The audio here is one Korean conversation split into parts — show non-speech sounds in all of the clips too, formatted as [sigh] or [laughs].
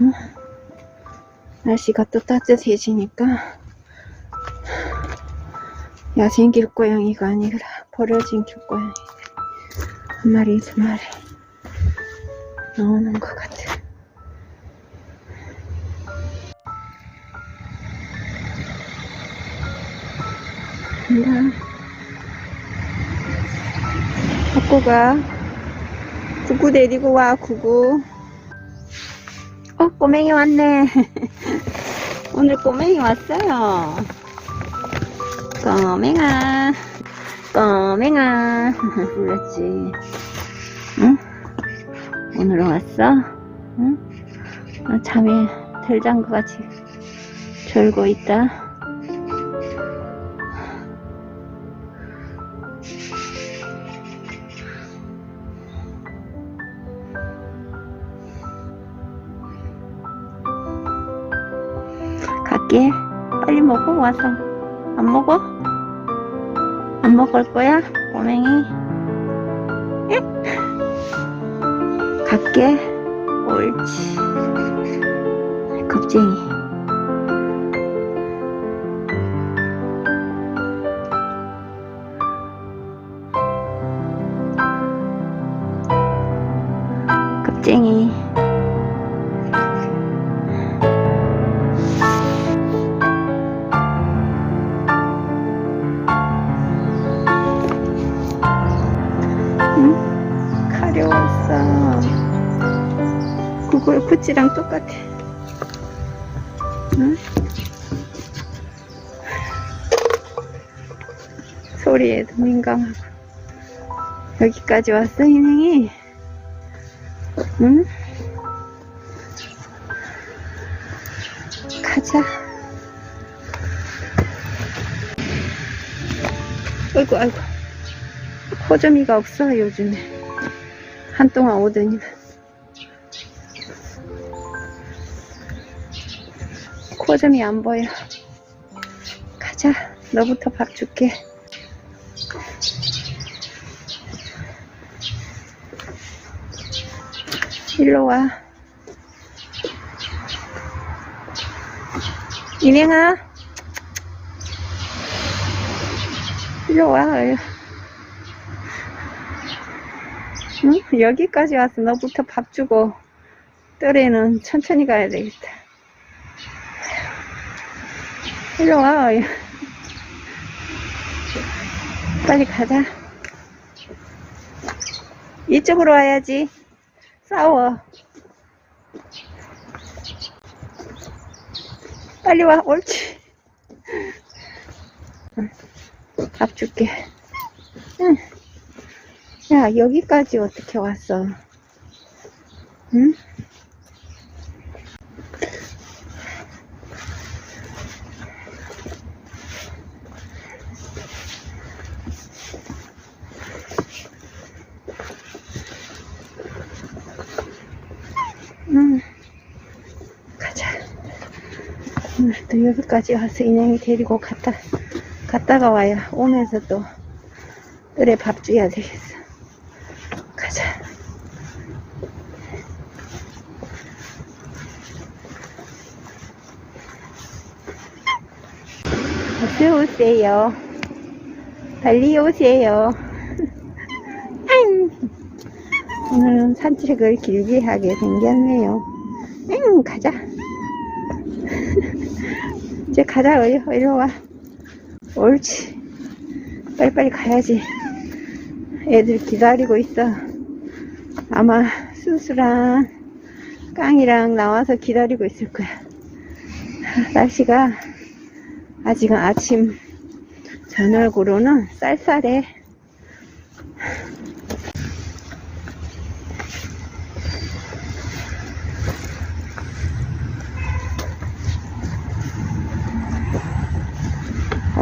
응? 날씨가 또 따뜻해지니까 야생 길고양이가 아니라 버려진 길고양이 한 마리 두 마리 나오는 것 같아. 간다. 구구가 구구 데리고 와 구구. 어 꼬맹이 왔네. [laughs] 오늘 꼬맹이 왔어요. 꼬맹아, 꼬맹아. [laughs] 불렀지. 응? 오늘 왔어? 응? 어, 잠에 들잔 것 같이 졸고 있다. 갈게. 빨리 먹어, 와서. 안 먹어? 안 먹을 거야? 꼬맹이? 에? 갈게. 옳지. 구찌랑 똑같아. 응? 소리에도 민감하고. 여기까지 왔어, 인행이? 응? 가자. 아이고, 아이고. 호점이가 없어 요즘에 한동안 오더니 호점이 안 보여. 가자. 너부터 밥 줄게. 일로 와. 인행아. 일로 와. 응? 여기까지 와서 너부터 밥 주고. 또래는 천천히 가야 되겠다. 일로 와. 빨리 가자. 이쪽으로 와야지. 싸워. 빨리 와. 옳지. 응. 밥 줄게. 응. 야, 여기까지 어떻게 왔어? 응? 응. 또 여기까지 와서 인형이 데리고 갔다, 갔다가 와야 오면서 또 뜰에 밥 줘야 되겠어. 가자. 어서 오세요. 빨리 오세요. 오늘은 산책을 길게 하게 생겼네요. 응, 가자. 이제 가자, 어이, 이리 와. 옳지. 빨리빨리 가야지. 애들 기다리고 있어. 아마 수수랑 깡이랑 나와서 기다리고 있을 거야. 날씨가 아직은 아침 저녁으로는 쌀쌀해.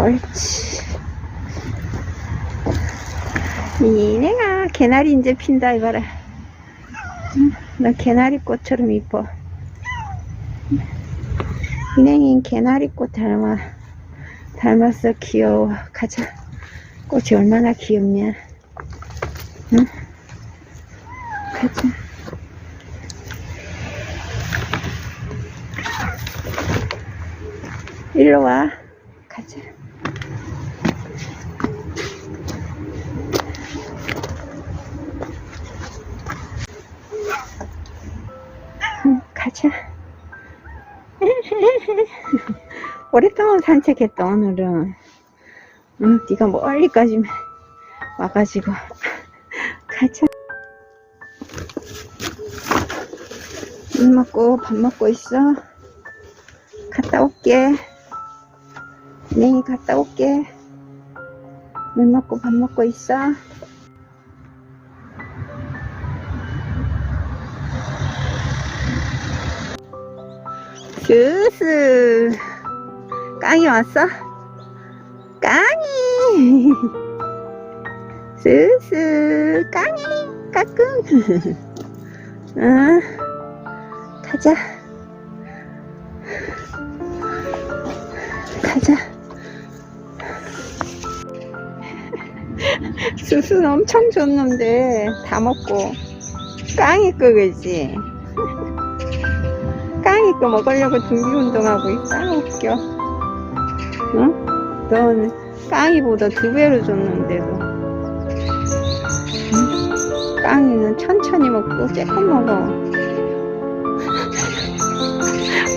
옳지. 이래가 개나리 이제 핀다 이봐라. 나 개나리 꽃처럼 이뻐. 인행인 개나리 꽃 닮아. 닮았어 귀여워. 가자. 꽃이 얼마나 귀엽냐. 응? 가자. 일로 와. 가자. 가자. [laughs] 오랫동안 산책했다 오늘은. 응, 네가 멀리까지 와가지고 [laughs] 가자. 물 먹고 밥 먹고 있어. 갔다 올게. 네, 갔다 올게. 물 먹고 밥 먹고 있어. 주스. 깡이 왔어? 깡이. [laughs] 스스. 깡이. 까꿍. 응. [laughs] 가자. 가자. [laughs] 수수는 엄청 줬는데 다 먹고 깡이 거 그지? 거 먹으려고 준비 운동하고 있어. 아, 웃겨. 응? 넌 깡이보다 두 배로 줬는데도. 응? 깡이는 천천히 먹고 조금 먹어.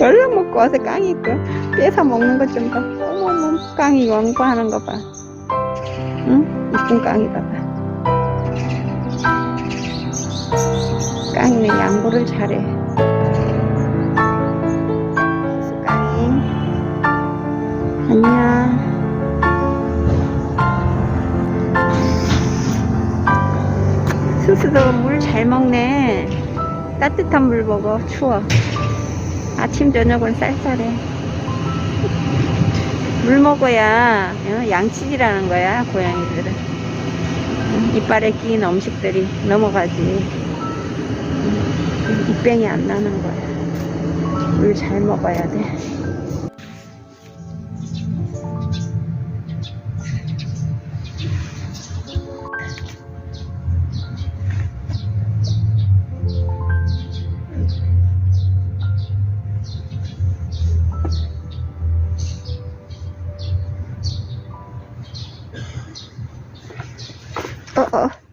[laughs] 얼른 먹고 와서 깡이 거 뺏어 먹는 것 좀 봐. 어머머, 깡이 연구하는 거 봐. 응? 이쁜 깡이다 봐. 깡이는 양보를 잘해. 안녕. 수수도 물 잘 먹네. 따뜻한 물 먹어. 추워. 아침 저녁은 쌀쌀해. 물 먹어야 어, 양치질하는 거야 고양이들은. 응, 이빨에 끼인 음식들이 넘어가지. 응, 입병이 안 나는 거야. 물 잘 먹어야 돼. Uh-oh.